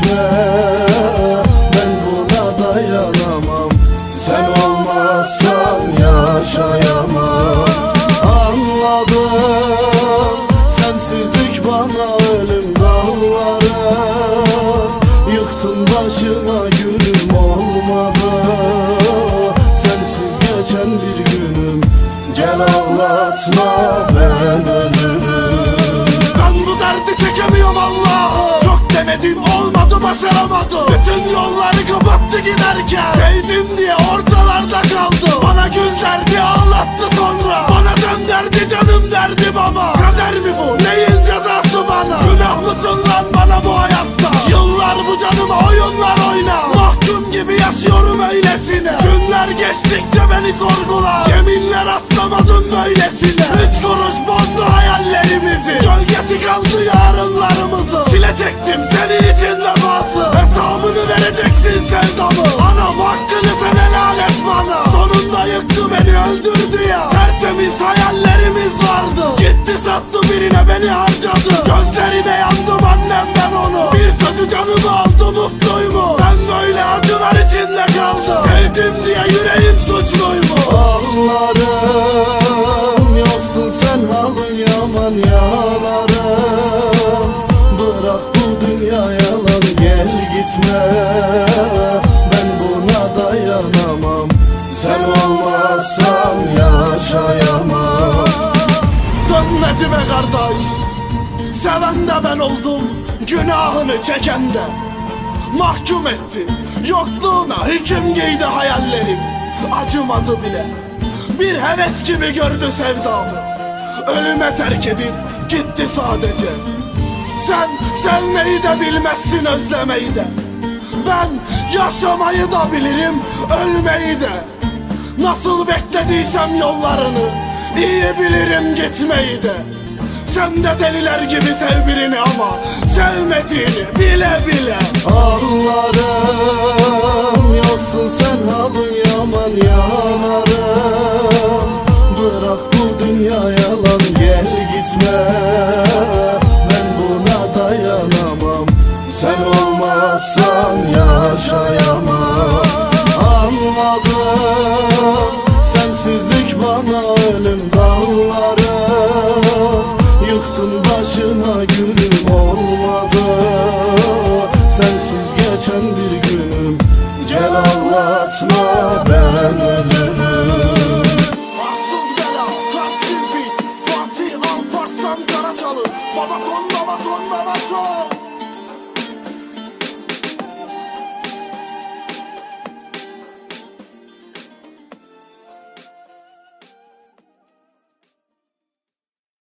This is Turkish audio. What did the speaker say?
etme Ben buna dayanamam. Sen olmazsan yaşayamam. Anladım. Sensizlik bana ölüm dalları. Yıktın başına gülüm olmadı. Başaramadım. Bütün yolları kapattı giderken. Sevdim diye ortalarda kaldı Bana gül derdi ağlattı sonra. Bana dön derdi canım derdi baba Kader mi bu? Neyin cezası bana? Günah mısın lan bana bu hayatta? Yıllar bu canıma oyunlar oyna. Mahkum gibi yaşıyorum öylesine. Günler geçtikçe beni sorgula Yeminler atlamadın öylesine sevdamı Anam hakkını sen helal et bana. Sonunda yıktı beni öldürdü ya. Tertemiz hayallerimiz vardı. Gitti sattı birine beni harcadı. Gözlerine yandım annem ben onu. Bir sözü canımı aldı mutluymu Ben böyle acılar içinde kaldım. Sevdim diye yüreğim suçluymu Ağlarım yoksun sen halın yaman yanarım Bırak bu dünya yalan gel gitme Ben oldum Günahını çeken de Mahkum etti Yokluğuna hüküm giydi hayallerim. Acımadı bile. Bir heves gibi gördü sevdamı. Ölüme terk edip gitti sadece. Sen sevmeyi de bilmezsin özlemeyi de. Ben yaşamayı da bilirim ölmeyi de. Nasıl beklediysem yollarını iyi bilirim gitmeyi de Sen de deliler gibi sev birini ama Sevmediğini bile bile. Ağlarım yoksun sen halın yaman yanarım. Bırak bu dünya yalan gel gitme. Ben buna dayanamam. Sen olmazsan yaşayamam. Anladım Sensizlik bana ölüm dağları gülüm olmadı. Sensiz geçen bir günüm. Gel ağlatma ben ölürüm. Bahtsız bela, kalpsiz bit. Fatih Alparslan Karaçalı Baba son, baba son, baba son